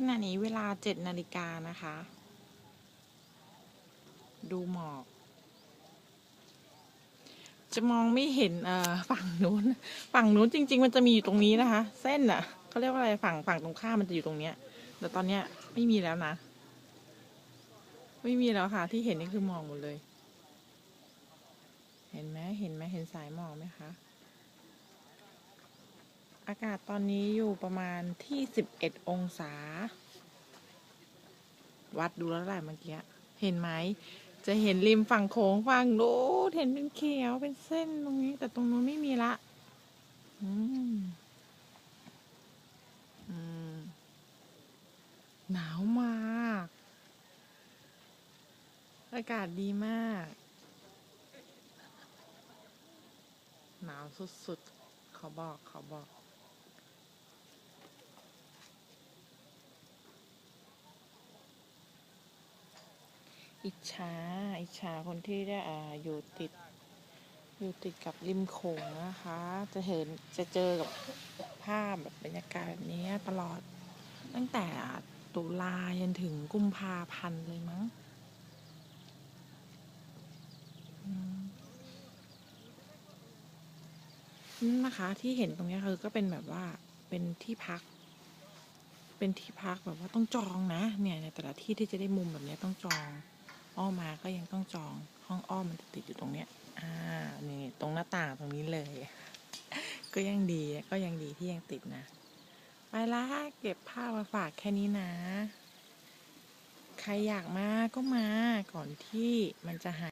ขณะนี้เวลาเจ็ดนาฬิกานะคะ ดูหมอก จะมองไม่เห็นเอ่อฝั่งนู้น ฝั่งนู้นจริง ๆ มันจะมีอยู่ตรงนี้นะคะ เส้นอะเขาเรียกว่าอะไรฝั่งฝั่งตรงข้ามมันจะอยู่ตรงเนี้ย แต่ตอนเนี้ยไม่มีแล้วนะ ไม่มีแล้วค่ะ ที่เห็นนี่คือหมอกหมดเลย เห็นไหมเห็นไหมเห็นสายหมอกไหมคะ อากาศตอนนี้อยู่ประมาณที่สิบเอ็ดองศา วัดดูแล้วหละเมื่อกี้ เห็นไหม จะเห็นริมฝั่งโขงฝั่งโน้นเห็นเป็นเขียวเป็นเส้นตรงนี้ แต่ตรงนู้นไม่มีละ อืม อืม หนาวมาก อากาศดีมาก หนาวสุดๆขาบอกขาบอก อิจฉา อิจฉาคนที่ได้อ่าอยู่ติด อยู่ติดกับริมโขงนะคะ จะเห็นจะเจอกับภาพแบบบรรยากาศแบบนี้ตลอด ตั้งแต่ตุลายันถึงกุมภาพันธ์เลยมั้งนี่นะคะที่เห็นตรงนี้คือก็เป็นแบบว่าเป็นที่พัก เป็นที่พักแบบว่าต้องจองนะ เนี่ยในแต่ละที่ที่จะได้มุมแบบนี้ต้องจอง อ้อมมาก็ยังต้องจองห้องอ้อมมันจะติดอยู่ตรงเนี้ย อ่า นี่ตรงหน้าต่างตรงนี้เลย ก็ยังดีก็ยังดีที่ยังติดนะ ไปละเก็บผ้ามาฝากแค่นี้นะ ใครอยากมาก็มาก่อนที่มันจะหาย